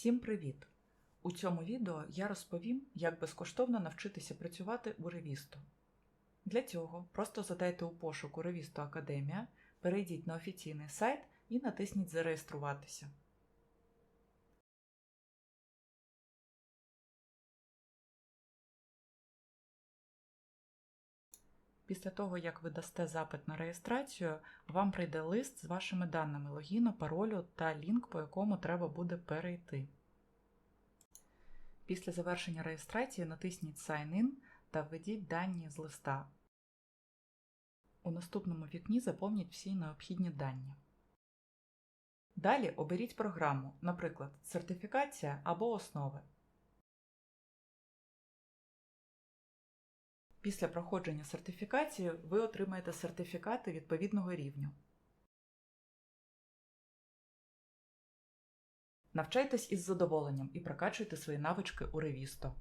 Всім привіт! У цьому відео я розповім, як безкоштовно навчитися працювати у Ревісто. Для цього просто задайте у пошуку Ревісто Академія, перейдіть на офіційний сайт і натисніть Зареєструватися. Після того, як ви дасте запит на реєстрацію, вам прийде лист з вашими даними логіну, паролю та лінк, по якому треба буде перейти. Після завершення реєстрації натисніть Sign In та введіть дані з листа. У наступному вікні заповніть всі необхідні дані. Далі оберіть програму, наприклад, сертифікація або основи. Після проходження сертифікації ви отримаєте сертифікати відповідного рівню. Навчайтесь із задоволенням і прокачуйте свої навички у Ревісто.